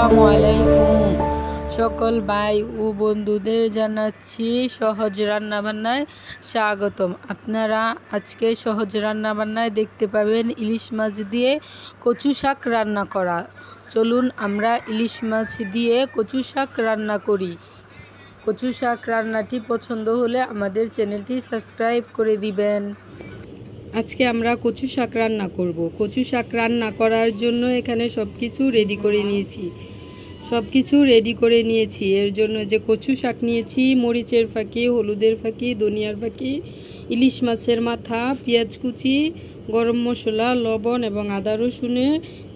আসসালামু আলাইকুম। সকল ভাই ও বন্ধুদের জানাচ্ছি সহজ রান্নাবান্নায় স্বাগতম। আপনারা আজকে সহজ রান্নাবান্নায় দেখতে পাবেন ইলিশ মাছ দিয়ে কচু শাক রান্না করা। চলুন আমরা ইলিশ মাছ দিয়ে কচু শাক রান্না করি। কচু শাক রান্নাটি পছন্দ হলে আমাদের চ্যানেলটি সাবস্ক্রাইব করে দিবেন। আজকে আমরা কচু শাক রান্না করব। কচু শাক রান্না করার জন্য এখানে সব কিছু রেডি করে নিয়েছি। সব কিছু রেডি করে নিয়েছি। এর জন্য যে কচু শাক নিয়েছি, মরিচের ফাঁকি, হলুদের ফাঁকি, ধনিয়ার ফাঁকি, ইলিশ মাছের মাথা, পেঁয়াজ কুচি, গরম মশলা, লবণ এবং আদা রসুনে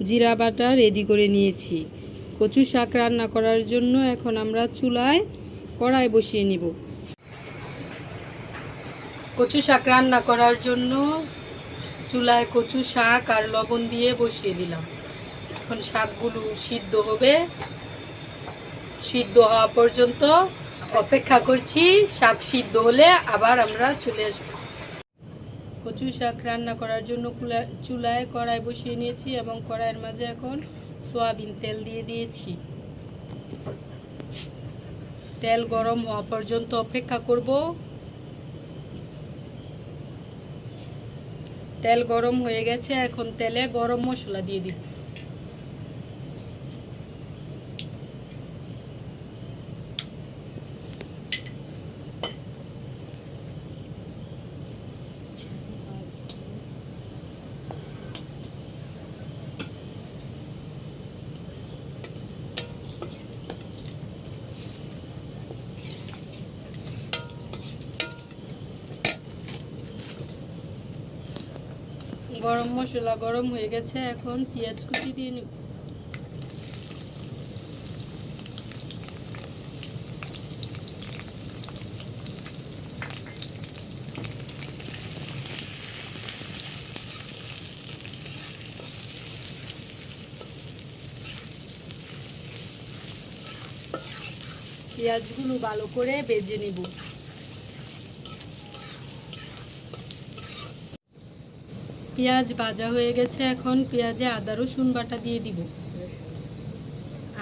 জিরা বাটা রেডি করে নিয়েছি। কচু শাক রান্না করার জন্য এখন আমরা চুলায় কড়াই বসিয়ে নিব। কচু শাক রান্না করার জন্য চুলায় কচু শাক আর লবণ দিয়ে বসিয়ে দিলাম। এখন শাকগুলো সিদ্ধ হবে। সিদ্ধ হওয়া পর্যন্ত অপেক্ষা করছি, শাক সিদ্ধ হলে আবার আমরা চলে আসব। কচু শাক রান্না করার জন্য চুলায় কড়াই বসিয়ে নিয়েছি এবং কড়াইয়ের মাঝে এখন সয়াবিন তেল দিয়ে দিয়েছি। তেল গরম হওয়া পর্যন্ত অপেক্ষা করব। তেল গরম হয়ে গেছে, এখন তেলে গরম মশলা দিয়ে দিই গরম মশলা গরম হয়ে গেছে, এখন পেঁয়াজ কুচি দিয়ে নিব। পেঁয়াজগুলো ভালো করে বেজে নিব। পেঁয়াজ ভাজা হয়ে গেছে, এখন পেঁয়াজে আদা, রসুন বাটা দিয়ে দিব।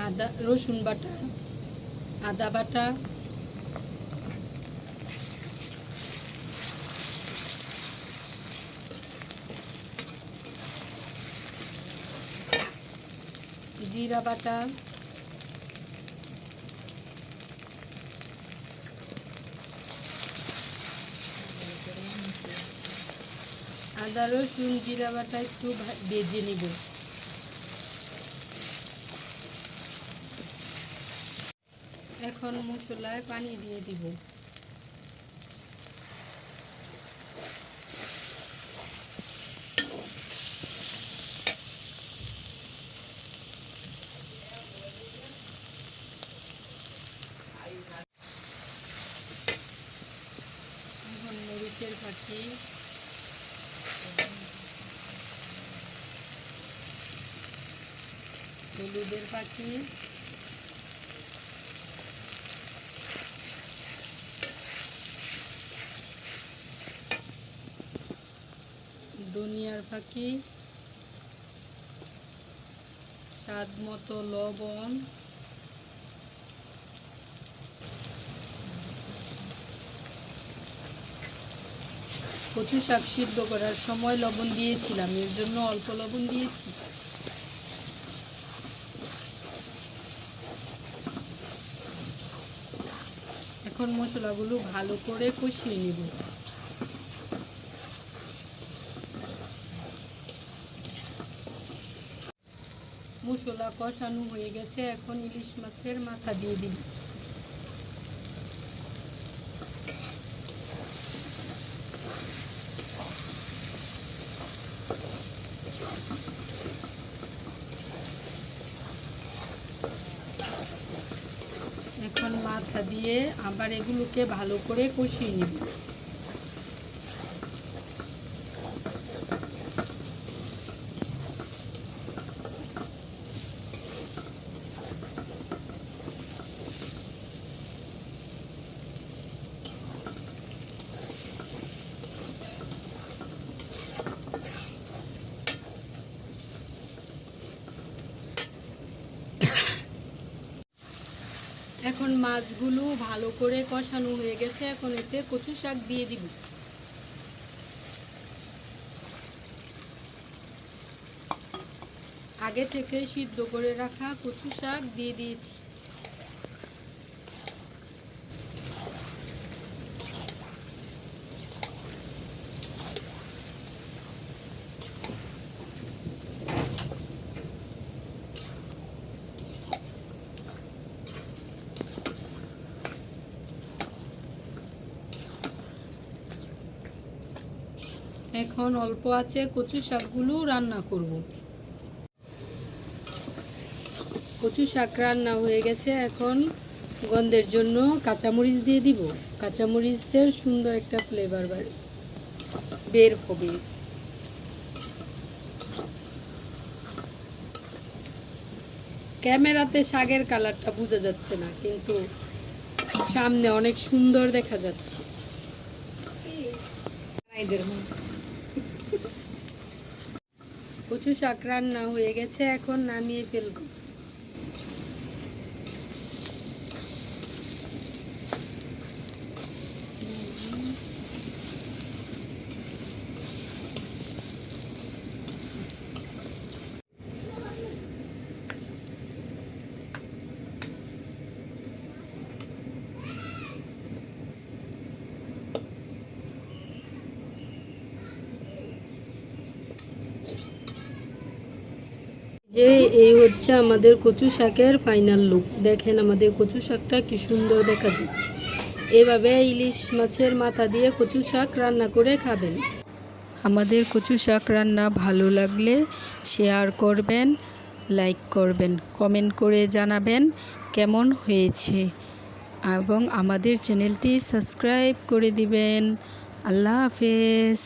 আদা, রসুন বাটা, আদা বাটা। জিরা বাটা। আদা, রসুন, জিরা বাটা একটু ভেজে নিব। এখন মশলায় পানি দিয়ে দিব। এখন মরিচের পাখি হলুদের পাখি। দুনিয়ার পাখি। স্বাদ মতো লবণ। কচু শাক সিদ্ধ করার সময় লবণ দিয়েছিলাম, এর জন্য অল্প লবণ দিয়েছি। এখন মশলাগুলো ভালো করে কষিয়ে নেব। মশলা কষানো হয়ে গেছে, এখন ইলিশ মাছের মাথা দিয়ে দিন এখন মাথা দিয়ে আবার এগুলোকে ভালো করে কষিয়ে নেব। মাছগুলো ভালো করে কষানো হয়ে গেছে, এখন এতে কচু শাক দিয়ে দিব। আগে থেকে সিদ্ধ করে রাখা কচু শাক দিয়ে দিয়েছি। এখন অল্প আছে কচু শাকগুলো রান্না করব। কচু শাক রান্না হয়ে গেছে, এখন গন্ধের জন্য কাঁচামরিচ দিয়ে দিব। কাঁচামরিচের সুন্দর একটা ফ্লেভার বের হবে। ক্যামেরাতে শাকের কালারটা বোঝা যাচ্ছে না, কিন্তু সামনে অনেক সুন্দর দেখা যাচ্ছে। কচু শাক রান্না হয়ে গেছে এখন নামিয়ে ফেলব। যে এই হচ্ছে আমাদের কচু শাকের ফাইনাল লুক দেখেন আমাদের কচু শাকটা কি সুন্দর দেখা যাচ্ছে। এভাবে ইলিশ মাছের মাথা দিয়ে কচু শাক রান্না করে খাবেন। আমাদের কচু শাক রান্না ভালো লাগলে শেয়ার করবেন লাইক করবেন কমেন্ট করে জানাবেন কেমন হয়েছে। এবং আমাদের চ্যানেলটি সাবস্ক্রাইব করে দিবেন। আল্লাহ হাফেজ।